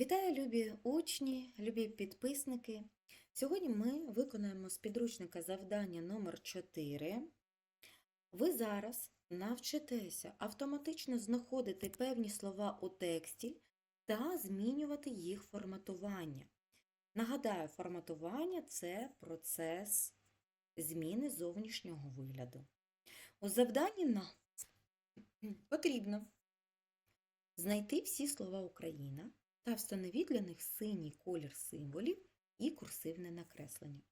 Вітаю, любі учні, любі підписники. Сьогодні ми виконаємо з підручника завдання номер 4. Ви зараз навчитеся автоматично знаходити певні слова у тексті та змінювати їх форматування. Нагадаю, форматування це процес зміни зовнішнього вигляду. У завданні нам потрібно знайти всі слова Україна та встановіть для них синій колір символів і курсивне накреслення.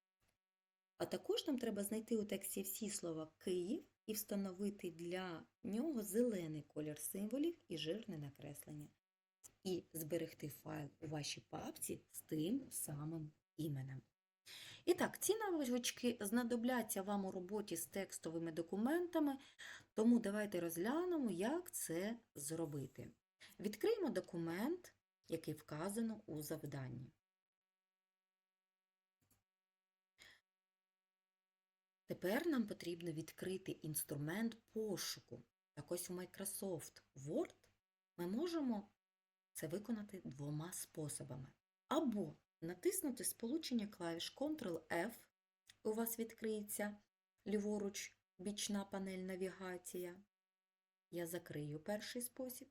А також нам треба знайти у тексті всі слова Київ і встановити для нього зелений колір символів і жирне накреслення. І зберегти файл у вашій папці з тим самим іменем. І так, ці навички знадобляться вам у роботі з текстовими документами, тому давайте розглянемо, як це зробити. Відкриємо документ, який вказано у завданні. Тепер нам потрібно відкрити інструмент пошуку. Так ось у Microsoft Word ми можемо це виконати двома способами. Або натиснути сполучення клавіш Ctrl-F, у вас відкриється ліворуч бічна панель навігація. Я закрию перший спосіб.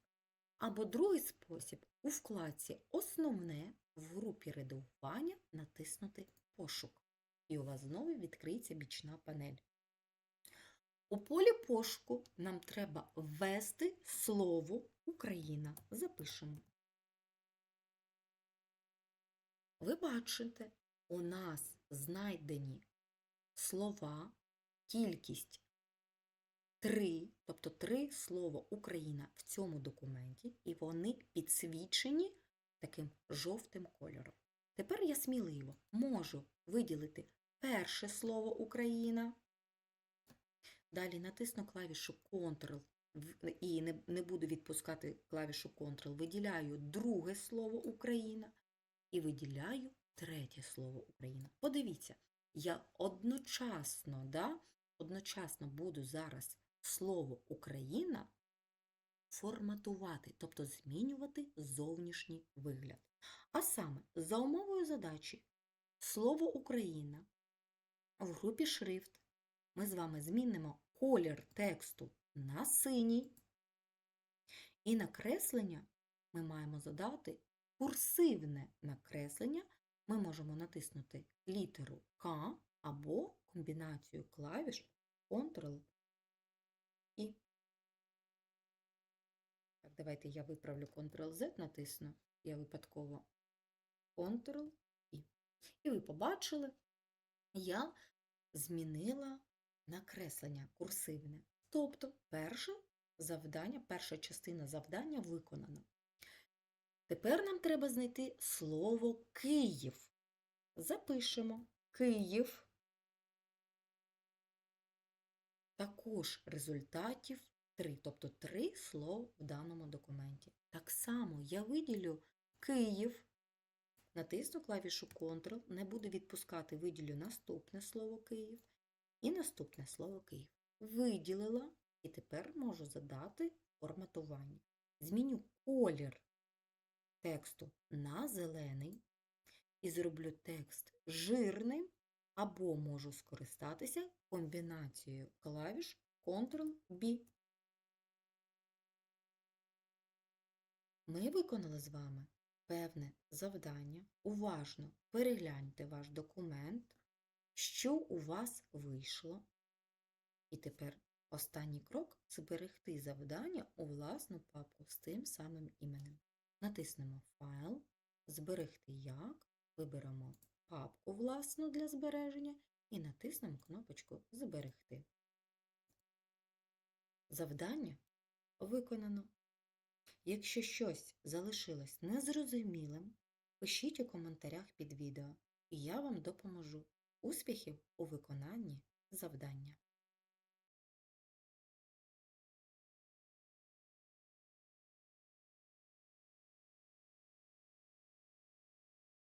Або другий спосіб у вкладці Основне в групі редагування натиснути Пошук. І у вас знову відкриється бічна панель. У полі пошуку нам треба ввести слово Україна. Запишемо. Ви бачите, у нас знайдені слова, кількість три, тобто три слова Україна в цьому документі, і вони підсвічені таким жовтим кольором. Тепер я сміливо можу виділити перше слово Україна. Далі натисну клавішу Ctrl і не, буду відпускати клавішу Ctrl. Виділяю друге слово Україна і виділяю третє слово Україна. Подивіться, я одночасно, да, одночасно буду зараз слово Україна форматувати, тобто змінювати зовнішній вигляд. А саме, за умовою задачі, слово Україна в групі шрифт ми з вами змінимо колір тексту на синій, і накреслення ми маємо задати курсивне накреслення. Ми можемо натиснути літеру К або комбінацію клавіш Ctrl і. Так, давайте я виправлю Ctrl-Z, натисну, я випадково Ctrl і. І ви побачили, я змінила накреслення курсивне. Тобто, перше завдання, перша частина завдання виконана. Тепер нам треба знайти слово Київ. Запишемо Київ. Також результатів 3, тобто 3 слова в даному документі. Так само я виділю Київ, натисну клавішу Ctrl, не буду відпускати, виділю наступне слово Київ і наступне слово Київ. Виділила і тепер можу задати форматування. Зміню колір тексту на зелений і зроблю текст жирним, або можу скористатися комбінацією клавіш Ctrl-B. Ми виконали з вами певне завдання. Уважно перегляньте ваш документ, що у вас вийшло. І тепер останній крок зберегти завдання у власну папку з тим самим іменем. Натиснемо Файл, Зберегти як, виберемо папку власну для збереження і натиснемо кнопочку Зберегти. Завдання виконано. Якщо щось залишилось незрозумілим, пишіть у коментарях під відео, і я вам допоможу. Успіхів у виконанні завдання!